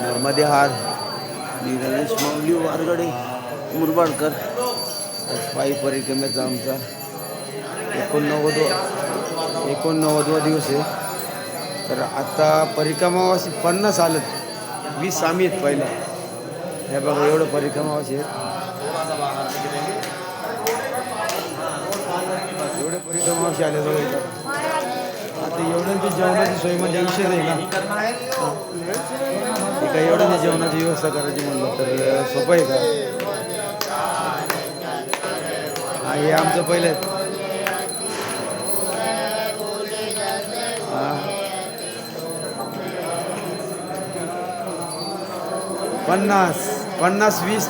नर्मदे हार. मी माऊली वारगडे मुरबाडकर. पायी परिक्रमेचा आमचा एकोणनव्वद एकोणनव्वदवा दिवस आहे. तर आता परिक्रमावाशी पन्नास आलं वीस आम्ही आहेत पहिला. हे बघा एवढं परिक्रमावाशी आहेत. एवढे परिक्रमावाशी आले बघा ते एवढं जेवणाची सोय म्हणजे विषय नाही ना. ते एवढं नाही जेवणाची व्यवस्था करायची म्हणलं तर सोपं आहे का? हे आमचं पहिलं आहे. पन्नास पन्नास वीस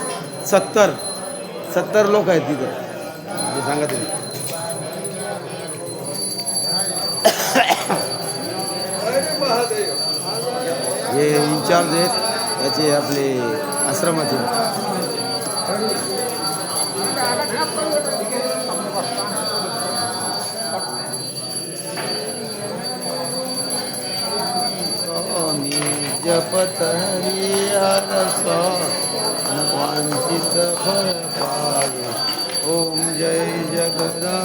सत्तर. सत्तर लोक आहेत तिथं. सांगत सांगा तुम्ही. हे इन्चार्ज आहेत याचे आपले आश्रमाचे. स्वामी जपत हरिहर वांछित फळ पावे ओम जय जगदा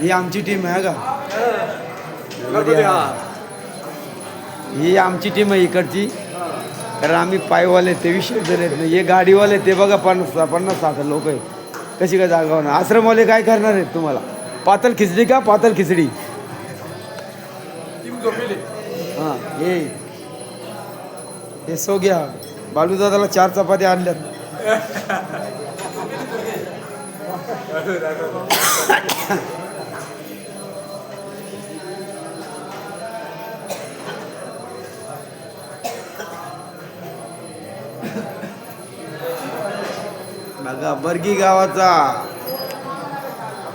ही आमची टीम आहे का? ही आमची टीम आहे इकडची. कारण आम्ही पायवाले ते विषय येत नाही हे गाडीवाले ते बघा पन्नास पन्नास साठ लोक आहेत. कशी काय जागा होणार? आश्रमवाले काय करणार आहेत तुम्हाला? पातळ खिचडी का पातळ खिचडी? हां हे. हे सो घ्या. बालूदादाला चार चपात्या आणल्यात. बघा बर्गी गावाचा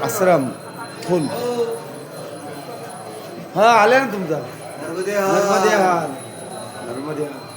आश्रम फुल हा आल्या ना तुमचा. नर्मदे हाल नर्मदे हाल